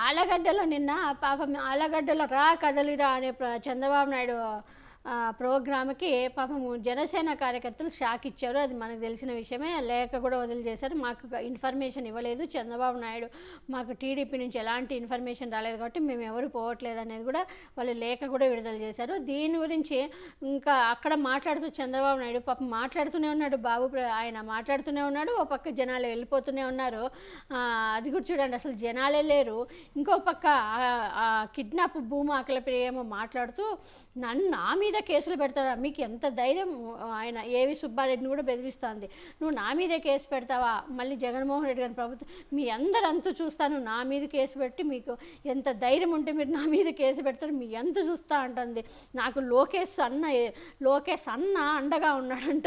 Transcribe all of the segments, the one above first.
ఆలగడ్డలో నిన్న పాపం ఆలగడ్డలో రా కదలిరా అనే చంద్రబాబు నాయుడు ప్రోగ్రామ్కి పాపం జనసేన కార్యకర్తలు షాక్ ఇచ్చారు. అది మనకు తెలిసిన విషయమే. లేఖ కూడా వదిలిచేశారు. మాకు ఇన్ఫర్మేషన్ ఇవ్వలేదు. చంద్రబాబు నాయుడు మాకు టీడీపీ నుంచి ఎలాంటి ఇన్ఫర్మేషన్ రాలేదు కాబట్టి మేము ఎవరు పోవట్లేదు అనేది కూడా వాళ్ళు లేఖ కూడా విడుదల చేశారు. దీని గురించి ఇంకా అక్కడ మాట్లాడుతూ చంద్రబాబు నాయుడు పాపం మాట్లాడుతూనే ఉన్నాడు. బాబు ఆయన మాట్లాడుతూనే ఉన్నాడు. ఓ పక్క జనాలు వెళ్ళిపోతూనే ఉన్నారు. అది కూడా చూడండి. అసలు జనాలే లేరు. ఇంకో పక్క ఆ- కిడ్నాప్ భూమి ఆకలి ప్రియేమో మాట్లాడుతూ నన్ను నా మీద మీద కేసులు పెడతాడా మీకు ఎంత ధైర్యం ఆయన ఏవి సుబ్బారెడ్డిని కూడా బెదిరిస్తుంది. నువ్వు నా మీదే కేసు పెడతావా? మళ్ళీ జగన్మోహన్ రెడ్డి గారి ప్రభుత్వం మీ అందరంతా చూస్తాను నా మీద కేసు పెట్టి మీకు ఎంత ధైర్యం ఉంటే మీరు నా మీద కేసు పెడతారు మీ ఎంత చూస్తా అంటుంది. నాకు లోకేష్ అన్న లోకేష్ అన్న అండగా ఉన్నాడంట.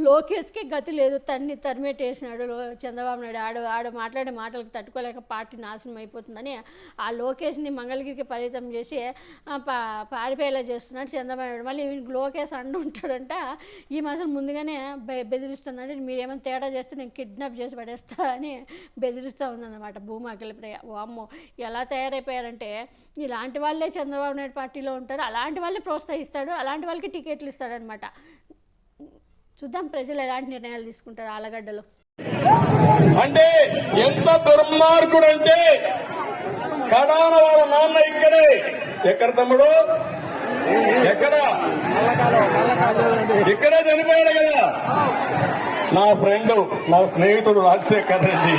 లోకేష్కి గతి లేదు తన్ని తరిమేటేసినాడు లో- చంద్రబాబు నాయుడు. ఆడు ఆడు మాట్లాడే మాటలకు తట్టుకోలేక పార్టీ నాశనం అయిపోతుందని ఆ లోకేష్ని మంగళగిరికి పరితం చేసి పా పారిపోయేలా చేస్తున్నాడు చంద్రబాబు నాయుడు. మళ్ళీ గ్లోకేస్ అండు ఉంటాడంట ఈ మాసం ముందుగానే బె మీరేమైనా తేడా చేస్తే నేను కిడ్నాప్ చేసి పడేస్తా అని బెదిరిస్తూ ఉందన్నమాట భూమాకలి ప్రియ. ఓ అమ్మో ఎలా తయారైపోయారంటే ఇలాంటి వాళ్ళే చంద్రబాబు నాయుడు పార్టీలో ఉంటారు అలాంటి వాళ్ళని ప్రోత్సహిస్తాడు అలాంటి వాళ్ళకి టికెట్లు ఇస్తాడనమాట చూద్దాం ప్రజలు ఎలాంటి నిర్ణయాలు తీసుకుంటారు ఆలగడ్డలో. అంటే ఎంత దుర్మార్గుడు అంటే కడాన వాళ్ళ నాన్న ఇక్కడే. ఎక్కడ తమ్ముడు? ఎక్కడ? ఇక్కడే చనిపోయాడు కదా. నా ఫ్రెండ్ నా స్నేహితుడు రాజశేఖర్ రెడ్డి.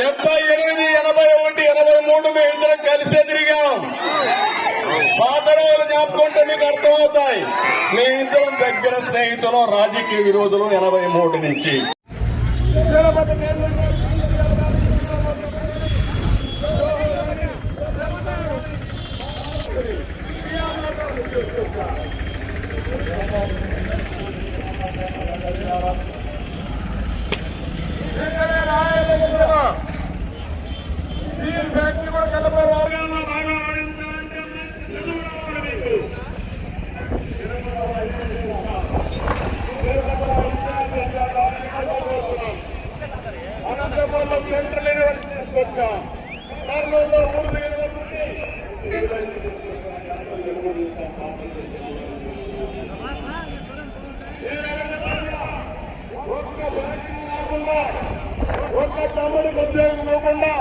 డెబ్బై ఎనిమిది ఎనభై ఒకటి ఎనభై మూడు మేము ఇద్దరం కలిసే తిరిగాం. పాత రోజులు జ్ఞాపకుంటే మీకు అర్థమవుతాయి. మేమిద్దరం దగ్గర స్నేహితులు రాజకీయ విరోధులు ఎనభై మూడు నుంచి. సెంట్రల్ యూనివర్సిటీ తీసుకొచ్చాం కర్నూలులో ఉర్దూ యూనివర్సిటీ ఒక్క తమ్ముడికి ఉద్యోగం ఇవ్వకుండా